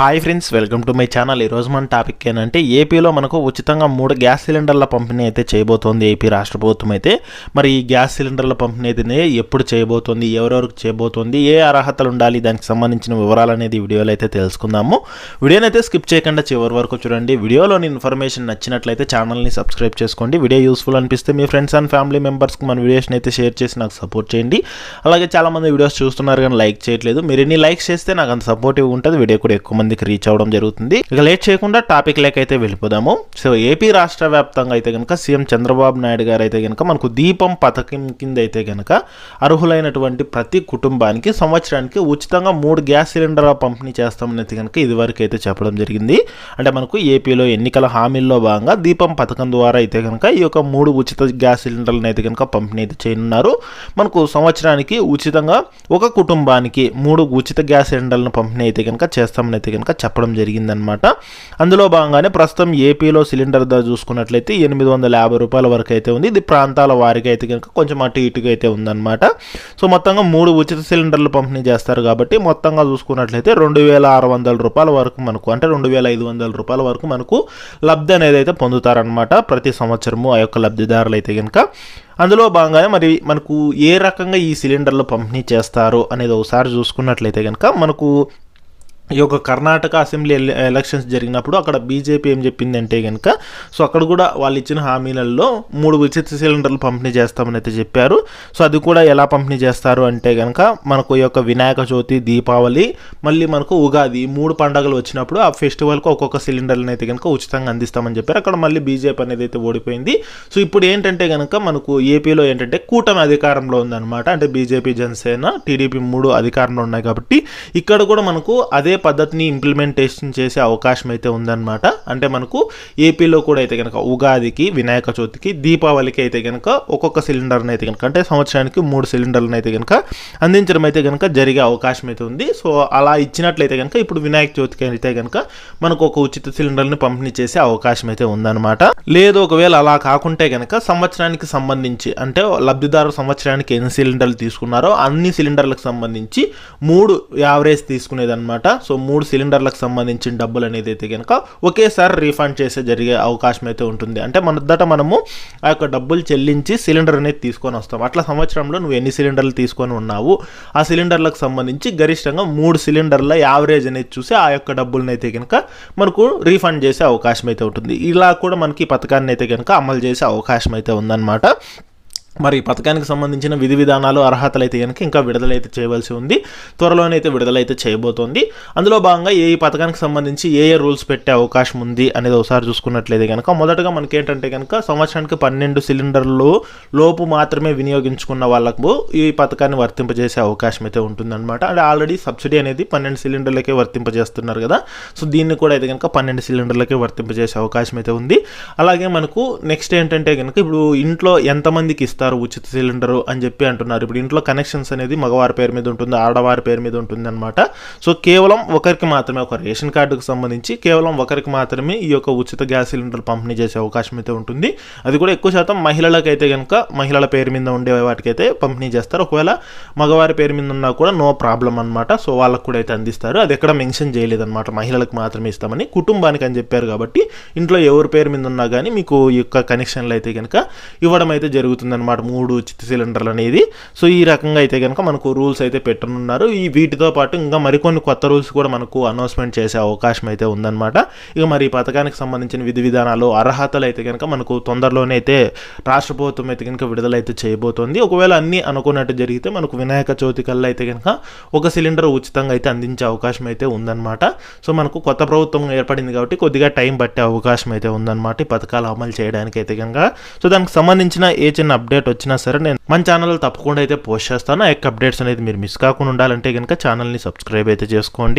Hi friends welcome to my channel ఈరోజు మన topic ఏంటంటే ఏపీలో మనకు ఉచితంగా మూడు గ్యాస్ సిలిండర్ల పంపిణీ అయితే చేయబోతోంది ఏపీ రాష్ట్ర ప్రభుత్వం అయితే. మరి ఈ గ్యాస్ సిలిండర్ల పంపిణీ అయితే ఎప్పుడు చేయబోతోంది ఎవరెవరికి చేయబోతోంది ఏ అర్హతలు ఉండాలి దానికి సంబంధించిన వివరాలు అనేది వీడియోలో అయితే తెలుసుకుందాము. వీడియోని అయితే స్కిప్ చేయకుండా చివరి వరకు చూడండి. వీడియోలోని ఇన్ఫర్మేషన్ నచ్చినట్లయితే ఛానల్ని సబ్స్క్రైబ్ చేసుకోండి. వీడియో యూస్ఫుల్ అనిపిస్తే మీ ఫ్రెండ్స్ అండ్ ఫ్యామిలీ మెంబర్స్కి మన వీడియోస్ని అయితే షేర్ చేసి నాకు సపోర్ట్ చేయండి. అలాగే చాలామంది వీడియోస్ చూస్తున్నారు కానీ లైక్ చేయట్లేదు. మీరు ఎన్ని లైక్స్ చేస్తే నాకు అంత సపోర్టివ్ ఉంటుంది. వీడియో కూడా ఎక్కువ మందికి రీచ్ అవ్వడం జరుగుతుంది. ఇక లేట్ చేయకుండా టాపిక్ లేక అయితే వెళ్ళిపోదాము. సో ఏపీ రాష్ట్ర వ్యాప్తంగా అయితే కనుక సీఎం చంద్రబాబు నాయుడు గారు అయితే కనుక మనకు దీపం పథకం కింద అయితే కనుక అర్హులైనటువంటి ప్రతి కుటుంబానికి సంవత్సరానికి ఉచితంగా మూడు గ్యాస్ సిలిండర్ల పంపిణీ చేస్తామని అయితే కనుక ఇదివరకు అయితే చెప్పడం జరిగింది. అంటే మనకు ఏపీలో ఎన్నికల హామీల్లో భాగంగా దీపం పథకం ద్వారా అయితే కనుక ఈ యొక్క మూడు ఉచిత గ్యాస్ సిలిండర్లను అయితే కనుక పంపిణీ అయితే చేయనున్నారు. మనకు సంవత్సరానికి ఉచితంగా ఒక కుటుంబానికి మూడు ఉచిత గ్యాస్ సిలిండర్లను పంపిణీ అయితే కనుక చేస్తామని అయితే కనుక చెప్పడం జరిగిందనమాట అందులో భాగంగానే ప్రస్తుతం ఏపీలో సిలిండర్ ధర చూసుకున్నట్లయితే ఎనిమిది వందల యాభై రూపాయల వరకు అయితే ఉంది. ఇది ప్రాంతాల వారికి అయితే కనుక కొంచెం అటు ఇటుగా అయితే ఉందన్నమాట. సో మొత్తంగా మూడు ఉచిత సిలిండర్లు పంపిణీ చేస్తారు కాబట్టి మొత్తంగా చూసుకున్నట్లయితే రెండు వేల ఆరు వందల రూపాయల వరకు మనకు అంటే రెండు వేల ఐదు వందల రూపాయల వరకు మనకు లబ్ధి అనేది అయితే పొందుతారనమాట ప్రతి సంవత్సరము ఆ యొక్క లబ్ధిదారులు అయితే కనుక. అందులో భాగంగానే మరి మనకు ఏ రకంగా ఈ సిలిండర్లు పంపిణీ చేస్తారు అనేది ఒకసారి చూసుకున్నట్లయితే కనుక మనకు ఈ యొక్క కర్ణాటక అసెంబ్లీ ఎలక్షన్స్ జరిగినప్పుడు అక్కడ బీజేపీ ఏం చెప్పింది అంటే కనుక సో అక్కడ కూడా వాళ్ళు ఇచ్చిన హామీలలో మూడు ఉచిత సిలిండర్లు పంపిణీ చేస్తామని అయితే చెప్పారు. సో అది కూడా ఎలా పంపిణీ చేస్తారు అంటే కనుక మనకు ఈ యొక్క వినాయక చవితి దీపావళి మళ్ళీ మనకు ఉగాది మూడు పండుగలు వచ్చినప్పుడు ఆ ఫెస్టివల్కి ఒక్కొక్క సిలిండర్ని అయితే కనుక ఉచితంగా అందిస్తామని చెప్పారు. అక్కడ మళ్ళీ బీజేపీ అనేది అయితే ఓడిపోయింది. సో ఇప్పుడు ఏంటంటే కనుక మనకు ఏపీలో ఏంటంటే కూటమి అధికారంలో ఉందన్నమాట. అంటే బీజేపీ జనసేన టీడీపీ మూడు అధికారంలో ఉన్నాయి కాబట్టి ఇక్కడ కూడా మనకు అదే పద్ధతిని ఇంప్లిమెంటేషన్ చేసే అవకాశం అయితే ఉందన్నమాట. అంటే మనకు ఏపీలో కూడా అయితే కనుక ఉగాదికి వినాయక చవితికి దీపావళికి అయితే కనుక ఒక్కొక్క సిలిండర్ని అయితే కనుక అంటే సంవత్సరానికి మూడు సిలిండర్లను అయితే కనుక అందించడం అయితే కనుక జరిగే అవకాశం అయితే ఉంది. సో అలా ఇచ్చినట్లయితే కనుక ఇప్పుడు వినాయక చవితికి అయితే కనుక మనకు ఒక ఉచిత సిలిండర్ని పంపిణీ చేసే అవకాశం అయితే ఉందన్నమాట. లేదు ఒకవేళ అలా కాకుంటే కనుక సంవత్సరానికి సంబంధించి అంటే లబ్ధిదారు సంవత్సరానికి ఎన్ని సిలిండర్లు తీసుకున్నారో అన్ని సిలిండర్లకు సంబంధించి మూడు యావరేజ్ తీసుకునేది అనమాట సో మూడు సిలిండర్లకు సంబంధించిన డబ్బులు అనేది అయితే కనుక ఒకేసారి రీఫండ్ చేసే జరిగే అవకాశం అయితే ఉంటుంది. అంటే మొదట మనము ఆ యొక్క డబ్బులు చెల్లించి సిలిండర్ అనేది తీసుకొని వస్తాం. అట్లా సంవత్సరంలో నువ్వు ఎన్ని సిలిండర్లు తీసుకొని ఉన్నావు? ఆ సిలిండర్లకు సంబంధించి గరిష్టంగా మూడు సిలిండర్ల యావరేజ్ అనేది చూసి ఆ యొక్క డబ్బులను అయితే కనుక మనకు రీఫండ్ చేసే అవకాశం అయితే ఉంటుంది. ఇలా కూడా మనకి ఈ పథకాన్ని అయితే కనుక అమలు చేసే అవకాశం అయితే ఉందన్నమాట. మరి ఈ పథకానికి సంబంధించిన విధి విధానాలు అర్హతలు అయితే కనుక ఇంకా విడుదలైతే చేయవలసి ఉంది. త్వరలోనైతే విడుదలైతే చేయబోతోంది. అందులో భాగంగా ఏ ఈ పథకానికి సంబంధించి ఏ ఏ రూల్స్ పెట్టే అవకాశం ఉంది అనేది ఒకసారి చూసుకున్నట్లయితే కనుక మొదటగా మనకి ఏంటంటే కనుక సంవత్సరానికి పన్నెండు సిలిండర్లు లోపు మాత్రమే వినియోగించుకున్న వాళ్ళకు ఈ పథకాన్ని వర్తింపజేసే అవకాశం అయితే ఉంటుందన్నమాట. అంటే ఆల్రెడీ సబ్సిడీ అనేది పన్నెండు సిలిండర్లకే వర్తింపజేస్తున్నారు కదా. సో దీన్ని కూడా అయితే కనుక పన్నెండు సిలిండర్లకే వర్తింపజేసే అవకాశం అయితే ఉంది. అలాగే మనకు నెక్స్ట్ ఏంటంటే కనుక ఇప్పుడు ఇంట్లో ఎంతమందికి ఇస్తారు? ఉచిత సిలిండర్ అని చెప్పి అంటున్నారు. ఇప్పుడు ఇంట్లో కనెక్షన్స్ అనేది మగవారి పేరు మీద ఉంటుంది ఆడవారి పేరు మీద ఉంటుంది అనమాట సో కేవలం ఒకరికి మాత్రమే ఒక రేషన్ కార్డుకు సంబంధించి కేవలం ఒకరికి మాత్రమే ఈ యొక్క ఉచిత గ్యాస్ సిలిండర్ పంపిణీ చేసే అవకాశం అయితే ఉంటుంది. అది కూడా ఎక్కువ శాతం మహిళలకైతే కనుక మహిళల పేరు మీద ఉండే వాటికైతే పంపిణీ చేస్తారు. ఒకవేళ మగవారి పేరు మీద ఉన్నా కూడా నో ప్రాబ్లం అనమాట సో వాళ్ళకు కూడా అయితే అందిస్తారు. అది ఎక్కడ మెన్షన్ చేయలేదన్నమాట. మహిళలకు మాత్రమే ఇస్తామని కుటుంబానికి అని చెప్పారు కాబట్టి ఇంట్లో ఎవరి పేరు మీద ఉన్నా కానీ మీకు ఈ యొక్క కనెక్షన్లు అయితే కనుక ఇవ్వడం అయితే జరుగుతుందన్నమాట. మూడు చిత్త సిలిండర్లు అనేది. సో ఈ రకంగా అయితే కనుక మనకు రూల్స్ అయితే పెట్టనున్నారు. ఈ వీటితో పాటు ఇంకా మరికొన్ని కొత్త రూల్స్ కూడా మనకు అనౌన్స్మెంట్ చేసే అవకాశం అయితే ఉందన్నమాట. ఇక మరి ఈ పథకానికి సంబంధించిన విధి విధానాలు అర్హతలు అయితే కనుక మనకు తొందరలోనే అయితే రాష్ట్ర ప్రభుత్వం అయితే కనుక విడుదలైతే చేయబోతోంది. ఒకవేళ అన్ని అనుకున్నట్టు జరిగితే మనకు వినాయక చవితి కల్లా అయితే కనుక ఒక సిలిండర్ ఉచితంగా అయితే అందించే అవకాశం అయితే ఉందన్నమాట. సో మనకు కొత్త ప్రభుత్వం ఏర్పడింది కాబట్టి కొద్దిగా టైం పట్టే అవకాశం అయితే ఉందన్నమాట ఈ పథకాలు అమలు చేయడానికి అయితే కనుక సో దానికి సంబంధించిన ఏ చిన్న అప్డేట్ అప్డేట్ వచ్చినా సరే నేను మన ఛానల్ తప్పకుండా అయితే పోస్ట్ చేస్తాను. ఆ యొక్క అప్డేట్స్ అనేది మీరు మిస్ కాకుండా ఉండాలంటే కనుక ఛానల్ని సబ్స్క్రైబ్ అయితే చేసుకోండి.